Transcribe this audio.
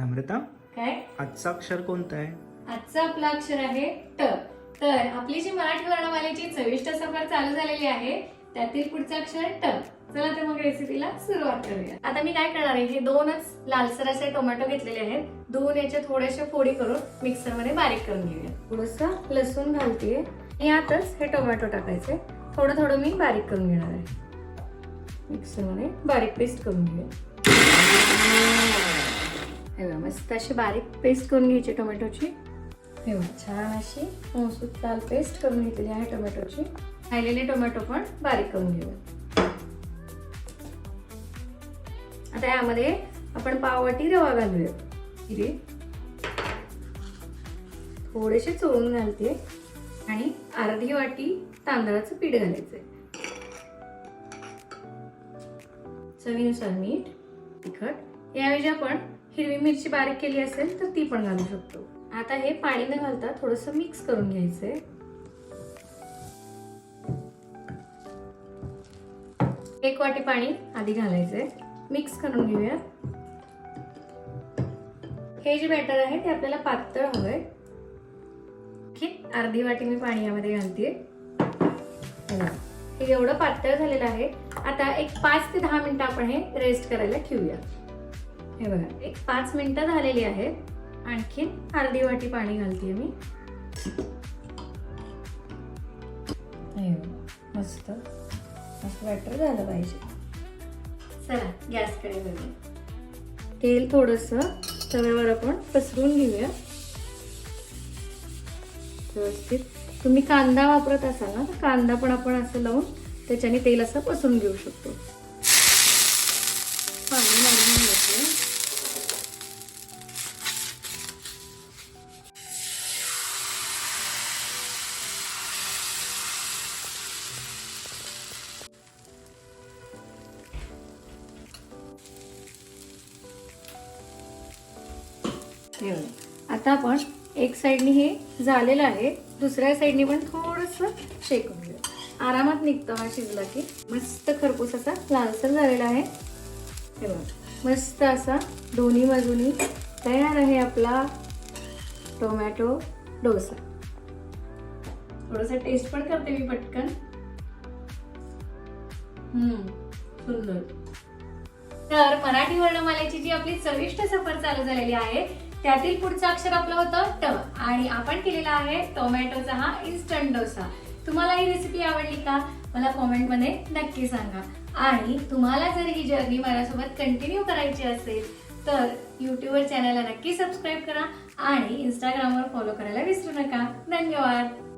नम्रता काय? आजचा अक्षर कोणता आहे? आजचं आपलं अक्षर आहे ट. तर आपली जी मराठी वर्णमालेची चविष्ट सफर चालू झालेली आहे त्यातील पुढचं अक्षर ट. चला तर मग रेसिपीला सुरुवात करूया. आता मी काय करणार आहे हे दोनच लालसर असे टोमॅटो घेतलेले आहेत. दोन याचे थोडेसे फोडी करून मिक्सरमध्ये बारीक करून घेऊया. थोडस लसूण घालतेय. आणि यातच हे टोमॅटो टाकायचे. थोडं थोडं मी बारीक करून घेणार आहे. मिक्सरमध्ये बारीक पेस्ट करून घेऊया. हे मस्त अशी बारीक पेस्ट करून घ्यायची टोमॅटोची. तेव्हा छान अशी मसूर दाल पेस्ट करून घेतलेली आहे टोमॅटोची. राहिलेले टोमॅटो पण बारीक करून घेऊया. आता यामध्ये आपण पाववाटी रवा घालूया. हिरे थोडेसे चोळून घालते आणि अर्धी वाटी तांदळाचं पीठ घालायचंय चवीनुसार मीठ तिखट याऐवजी आपण हिरवी मिरची बारीक केली असेल तर ती पण घालू शकतो. आता हे पाणी न घालता थोडस मिक्स करून घ्यायचंय. एक वाटी पाणी आधी घालायचंय. मिक्स करून घेऊया. हे जे बॅटर आहे ते आपल्याला पातळ हवंय. ठीक अर्धी वाटी मी पाणी यामध्ये घालते. हे एवढं पातळ झालेलं आहे. आता एक पाच ते दहा मिनिटं आपण हे रेस्ट करायला ठेवूया. हे बघा एक पाच मिनिटं झालेली आहेत. आणखीन अर्धी वाटी पाणी घालते मी. मस्त. मस्त बॅटर झालं पाहिजे. चला गॅसकडे बघूया तेल थोडस तव्यावर आपण पसरून घेऊया. व्यवस्थित. तुम्ही कांदा वापरत असाल ना तर कांदा पण आपण असं लावून त्याच्याने तेल असं पसरून घेऊ शकतो. हे आता आपण एक साईडनी हे झालेलं आहे. दुसऱ्या साईडनी पण थोडस शेकून घेऊ. आरामात निघतो हा शिजला की. मस्त खरपूस असा लालसर झालेला आहे. हे मस्त असा दोन्ही बाजूनी तयार आहे आपला टोमॅटो डोसा. थोडस टेस्ट पण करते मी पटकन. हम्म सुंदर. तर मराठी वर्णमालेची जी आपली चविष्ट सफर चालू झालेली आहे त्यातील पुढचं अक्षर आपलं होतं ट आणि आपण केलेला आहे टोमॅटोचा हा इन्स्टंट डोसा. तुम्हाला ही रेसिपी आवडली का? मला कॉमेंटमध्ये नक्की सांगा. आणि तुम्हाला जर ही जर्नी माझ्यासोबत कंटिन्यू करायची असेल तर यूट्यूबवर चॅनलला नक्की सबस्क्राईब करा आणि इंस्टाग्रामवर फॉलो करायला विसरू नका. धन्यवाद.